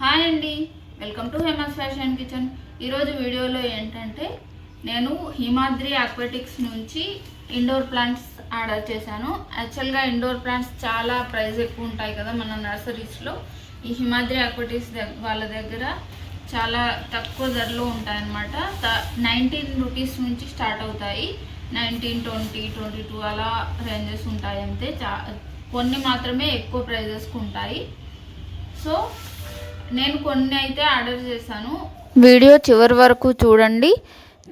Hi అండి. Welcome to Hema's fashion kitchen. ఈరోజు వీడియోలో ఏంటంటే నేను హిమాద్రి అక్వెటిక్స్ నుంచి ఇండోర్ ప్లాంట్స్ ఆర్డర్ చేశాను. యాక్చువల్గా ఇండోర్ ప్లాంట్స్ చాలా ప్రైస్ ఎక్కువ ఉంటాయి కదా మన నర్సరీస్లో. ఈ హిమాద్రి అక్వెటిక్స్ వాళ్ళ దగ్గర చాలా తక్కువ ధరలో ఉంటాయన్నమాట. నైన్టీన్ రూపీస్ నుంచి స్టార్ట్ అవుతాయి. నైన్టీన్ ట్వంటీ ట్వంటీ టూ అలా రేంజెస్ ఉంటాయి అంతే. చా కొన్ని మాత్రమే ఎక్కువ ప్రైజెస్కి ఉంటాయి. సో నేను కొన్ని అయితే ఆర్డర్ చేశాను. వీడియో చివరి వరకు చూడండి.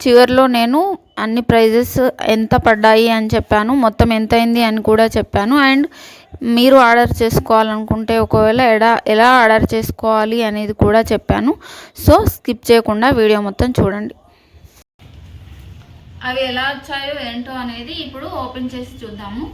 చివరిలో నేను అన్ని ప్రైజెస్ ఎంత పడ్డాయి అని చెప్పాను. మొత్తం ఎంత అయింది అని కూడా చెప్పాను. అండ్ మీరు ఆర్డర్ చేసుకోవాలనుకుంటే ఒకవేళ ఎలా ఎలా ఆర్డర్ చేసుకోవాలి అనేది కూడా చెప్పాను. సో స్కిప్ చేయకుండా వీడియో మొత్తం చూడండి. అవి ఎలా వచ్చాయో ఏంటో అనేది ఇప్పుడు ఓపెన్ చేసి చూద్దాము.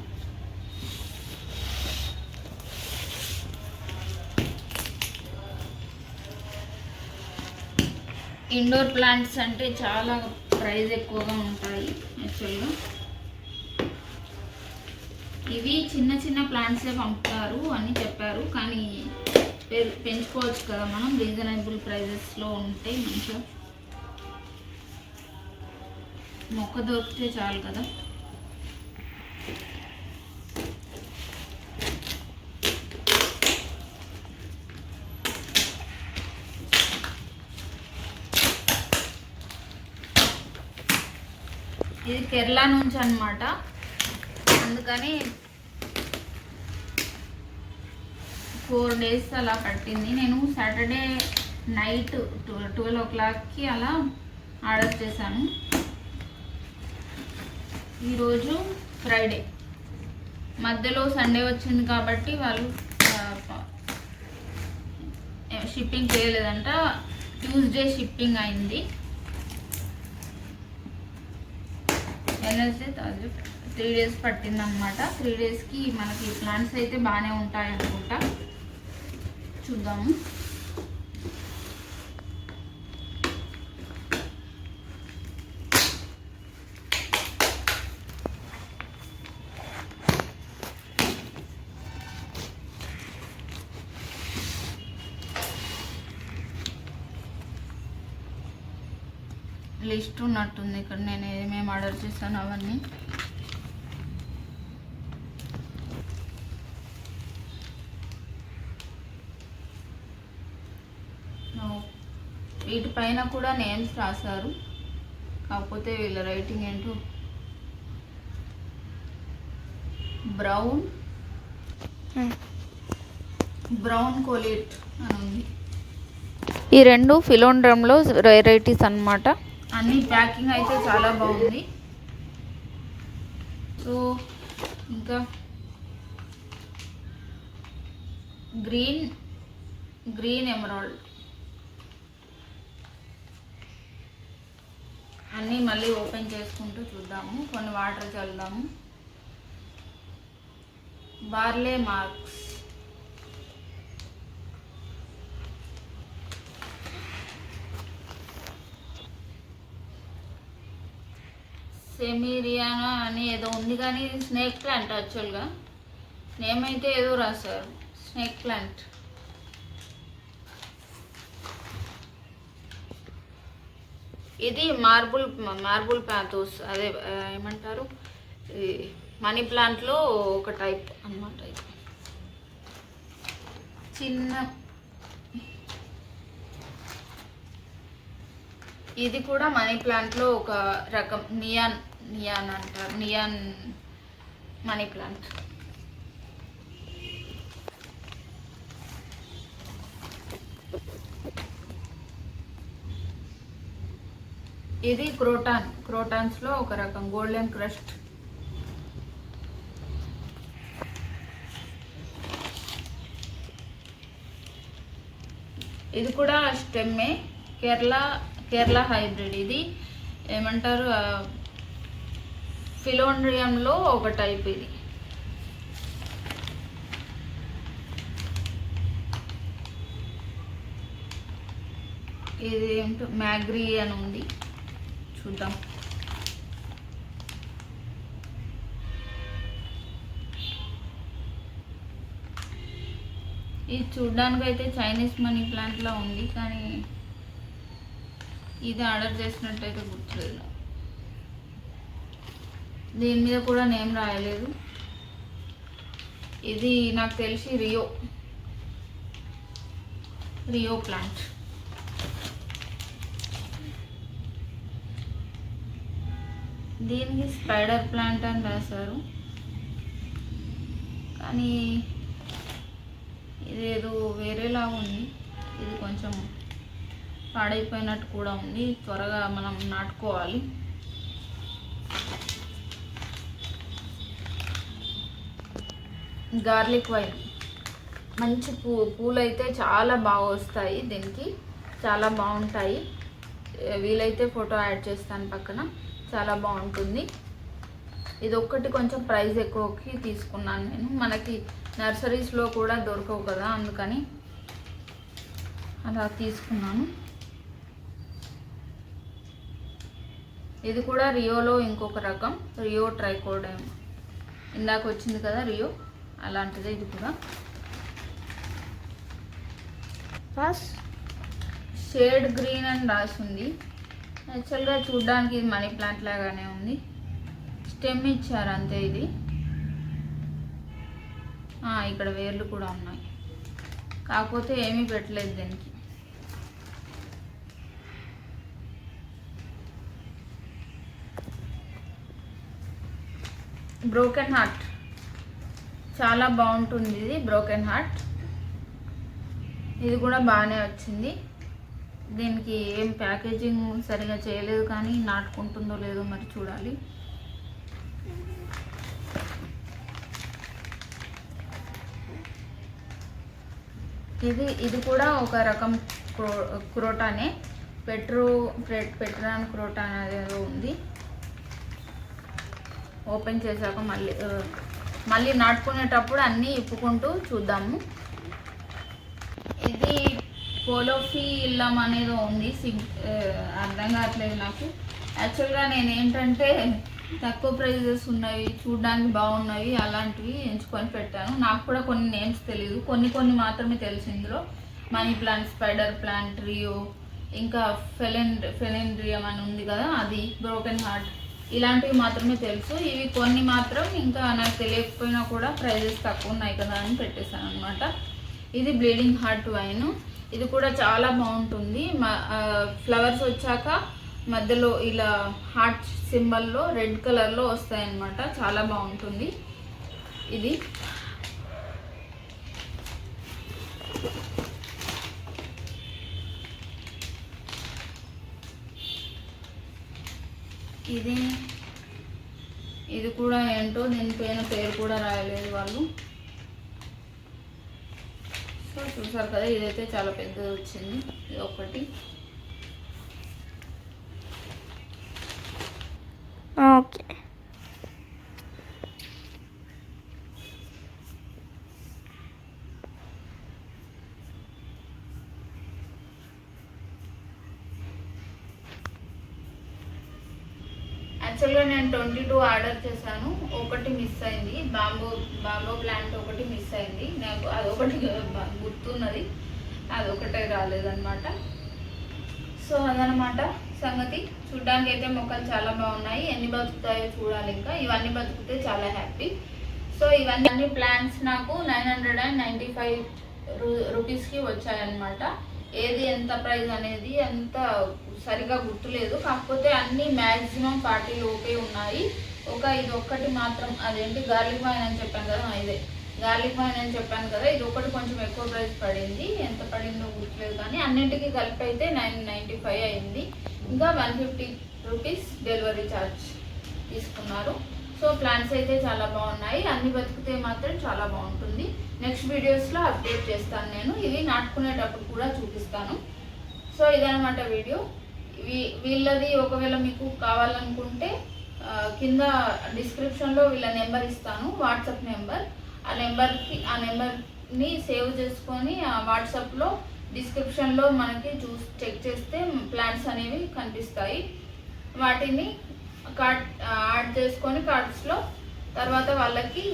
ఇండోర్ ప్లాంట్స్ అంటే చాలా ప్రైస్ ఎక్కువగా ఉంటాయి యాక్చువల్గా ఇవి చిన్న చిన్న ప్లాంట్సే పంపుతారు అని చెప్పారు కానీ పె- పెంచుకోవచ్చు కదా మనం రీజనబుల్ ప్రైజెస్లో ఉంటే మంచిగా. మొక్క దొరికితే చాలు కదా. ఇది కేరళ నుంచి అనమాట అందుకని ఫోర్ డేస్ అలా పట్టింది. నేను సాటర్డే నైట్ ట్వెల్వ్ ఓ క్లాక్కి అలా ఆర్డర్ చేశాను. ఈరోజు ఫ్రైడే. మధ్యలో సండే వచ్చింది కాబట్టి వాళ్ళు షిప్పింగ్ చేయలేదంట. ట్యూస్డే షిప్పింగ్ అయింది. వెనస్డే థర్స్డే త్రీ డేస్ పట్టిందనమాట త్రీ డేస్కి మనకి ప్లాంట్స్ అయితే బాగానే ఉంటాయి అనుకుంటా చూద్దాము. లిస్ట్ ఉన్నట్టుంది. ఇక్కడ నేను ఏమేమి ఆర్డర్ చేశాను అవన్నీ. ఓ, వీటిపైన కూడా నేమ్స్ రాశారు. కాకపోతే వీళ్ళ రైటింగ్ ఏంటో. బ్రౌన్. బ్రౌన్ కోలేట్ అని ఉంది. ఈ రెండు ఫిలోండ్రమ్లో వెరైటీస్ అన్నమాట. అన్ని ప్యాకింగ్ అయితే చాలా బాగుంది. సో ఇంకా గ్రీన్ గ్రీన్ ఎమరాల్డ్. అన్నీ మళ్ళీ ఓపెన్ చేసుకుంటూ చూద్దాము. కొన్ని వాటర్ చల్లుదాము. బార్లే మార్క్స్. సెమిరియానా అని ఏదో ఉంది కానీ ఇది స్నేక్ ప్లాంట్ యాక్చువల్గా. నేమ్ అయితే ఏదో రాశారు. Snake plant. ఇది మార్బుల్ మార్బుల్ ప్యాంతోస్ అదే ఏమంటారు? మనీ ప్లాంట్లో ఒక టైప్ అన్నమాట ఇది. చిన్న ఇది కూడా మనీ ప్లాంట్లో ఒక రకం నియాన్ నియాన్ అంటారు నియాన్ మనీ ప్లాంట్. ఇది క్రోటాన్ క్రోటాన్స్లో ఒక రకం గోల్డెన్ క్రస్ట్. ఇది కూడా స్టెమ్మే కేరళ కేరళ హైబ్రిడ్. ఇది ఏమంటారు ఫిలోండ్రియంలో ఒక టైప్ ఇది. ఇది ఏంటో మ్యాగ్రీ అని ఉంది. చూద్దాం. ఇది చూడ్డానికి అయితే చైనీస్ మనీ ప్లాంట్లా ఉంది కానీ ఇది ఆర్డర్ చేసినట్టయితే గుర్తులేదు. దీని మీద కూడా నేమ్ రాయలేదు. ఇది నాకు తెలిసి రియో. Rhoeo plant. దీనికి స్పైడర్ ప్లాంట్ అని రాశారు. కానీ ఇదేదో వేరేలా ఉంది. ఇది కొంచెం పాడైపోయినట్టు కూడా ఉంది. త్వరగా మనం నాటుకోవాలి. Garlic vine. మంచి పూ పూలు అయితే చాలా బాగా వస్తాయి దీనికి. చాలా బాగుంటాయి. వీలైతే ఫోటో యాడ్ చేస్తాను పక్కన. చాలా బాగుంటుంది. ఇది ఒక్కటి కొంచెం ప్రైస్ ఎక్కువకి తీసుకున్నాను నేను. మనకి నర్సరీస్లో కూడా దొరకవు కదా అందుకని అలా తీసుకున్నాను. ఇది కూడా రియోలో ఇంకొక రకం రియో ట్రైకోడైమ్. ఇందాక వచ్చింది కదా రియో అలాంటిదే ఇది కూడా. ఫస్ట్ షేడ్ గ్రీన్ అని రాసింది యాక్చువల్గా చూడడానికి ఇది మనీ ప్లాంట్ లాగానే ఉంది. స్టెమ్ ఇచ్చారు అంతే ఇది. ఇక్కడ వేర్లు కూడా ఉన్నాయి. కాకపోతే ఏమీ పెట్టలేదు దీనికి. బ్రోకెన్ హార్ట్ చాలా బాగుంటుంది ఇది బ్రోకెన్ హార్ట్ ఇది కూడా బాగానే వచ్చింది. దీనికి ఏం ప్యాకేజింగ్ సరిగా చేయలేదు కానీ నాటుకుంటుందో లేదో మరి చూడాలి. ఇది ఇది కూడా ఒక రకం క్రో క్రోటానే. పెట్రో పెట్- పెట్రాన్ క్రోటా అనేది ఉంది. ఓపెన్ చేశాక మళ్ళీ మళ్ళీ నాటుకునేటప్పుడు అన్నీ ఇప్పుకుంటూ చూద్దాము. ఇది పోలోఫీ ఇల్లం అనేది ఉంది సిగ్ అర్థం కావట్లేదు నాకు. యాక్చువల్గా నేను ఏంటంటే తక్కువ ప్రైజెస్ ఉన్నవి చూడడానికి బాగున్నవి అలాంటివి ఎంచుకొని పెట్టాను. నాకు కూడా కొన్ని నేమ్స్ తెలియదు కొన్ని కొన్ని మాత్రమే తెలుసు ఇందులో. Money plant spider plant rhoeo ఇంకా ఫెలెన్ ఫెలెండ్రియం అని ఉంది కదా అది బ్రోకెన్ హార్ట్. ఇలాంటివి మాత్రమే తెలుసు. ఇవి కొన్ని మాత్రం ఇంకా నాకు తెలియకపోయినా కూడా ప్రైజెస్ తక్కువ ఉన్నాయి కదా అని పెట్టేశాను అనమాట ఇది బ్లీడింగ్ హార్ట్ వైన్. ఇది కూడా చాలా బాగుంటుంది. ఫ్లవర్స్ వచ్చాక మధ్యలో ఇలా హార్ట్ సింబల్లో రెడ్ కలర్లో వస్తాయన్నమాట. చాలా బాగుంటుంది. ఇది. ఇది. ఇది కూడా ఏంటో దీనిపైన పేరు కూడా రాయలేదు వాళ్ళు. సో చూసారు కదా ఇదైతే చాలా పెద్దది వచ్చింది. ఇది ఒకటి. యాక్చువల్గా నేను ట్వంటీ టూ ఆర్డర్ చేశాను. ఒకటి మిస్ అయింది. బాంబో బాంబో ప్లాంట్ ఒకటి మిస్ అయింది. నాకు అదొకటి గుర్తున్నది. అదొకటే రాలేదన్నమాట. సో అదనమాట సంగతి. చూడ్డానికి అయితే మొక్కలు చాలా బాగున్నాయి. ఎన్ని బతుకుతాయో చూడాలి ఇంకా. ఇవన్నీ బతుకుతే చాలా హ్యాపీ. సో ఇవన్నీ అన్ని ప్లాంట్స్ నాకు nine hundred and ninety five రూ రూపీస్కి వచ్చాయన్నమాట. ఏది ఎంత ప్రైస్ అనేది అంత సరిగా గుర్తులేదు. కాకపోతే అన్ని మ్యాక్సిమం ఫార్టీ లోపే ఉన్నాయి. ఒక ఇది ఒక్కటి మాత్రం అదేంటి? గార్లిక్ వైన్ అని చెప్పాను కదా ఇదే. గార్లిక్ వైన్ అని చెప్పాను కదా ఇది ఒకటి కొంచెం ఎక్కువ ప్రైస్ పడింది. ఎంత పడిందో గుర్తులేదు కానీ అన్నింటికి కలిపి అయితే నైన్ నైంటీ ఫైవ్ అయింది. ఇంకా one fifty rupees delivery charge తీసుకున్నారు. సో ప్లాన్స్ అయితే చాలా బాగున్నాయి. అన్ని బతికితే మాత్రం చాలా బాగుంటుంది. నెక్స్ట్ వీడియోస్లో అప్డేట్ చేస్తాను నేను. ఇవి నాటుకునేటప్పుడు కూడా చూపిస్తాను. సో ఇదనమాట వీడియో. వీళ్ళది ఒకవేళ మీకు కావాలనుకుంటే కింద డిస్క్రిప్షన్లో వీళ్ళ నెంబర్ ఇస్తాను వాట్సాప్ నెంబర్. ఆ నెంబర్కి ఆ నెంబర్ని సేవ్ చేసుకొని ఆ వాట్సాప్లో డిస్క్రిప్షన్లో మనకి చూసి చెక్ చేస్తే ప్లాన్స్ అనేవి కనిపిస్తాయి. వాటిని కార్డ్ యాడ్ చేసుకొని కార్డ్స్లో తర్వాత వాళ్ళకి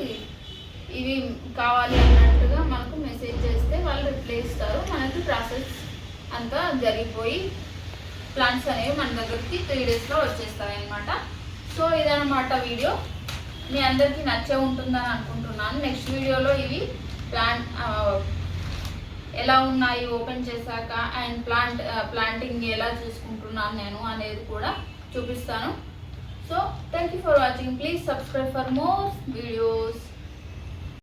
ఇవి కావాలి అన్నట్టుగా మనకు మెసేజ్ చేస్తే వాళ్ళు రిప్లై ఇస్తారు. మనకి ప్రాసెస్ అంతా జరిగిపోయి ప్లాన్స్ అనేవి మన దగ్గరికి త్రీ డేస్లో వచ్చేస్తాయి అనమాట సో ఇదనమాట వీడియో. మీ అందరికీ నచ్చే ఉంటుందని అనుకుంటున్నాను. నెక్స్ట్ వీడియోలో ఇవి ప్లాంట్ ఎలా ఉన్నాయి ఓపెన్ చేశాక అండ్ ప్లాంట్ ప్లాంటింగ్ ఎలా చూసుకుంటున్నాను నేను అనేది కూడా చూపిస్తాను. So thank you for watching please subscribe for more videos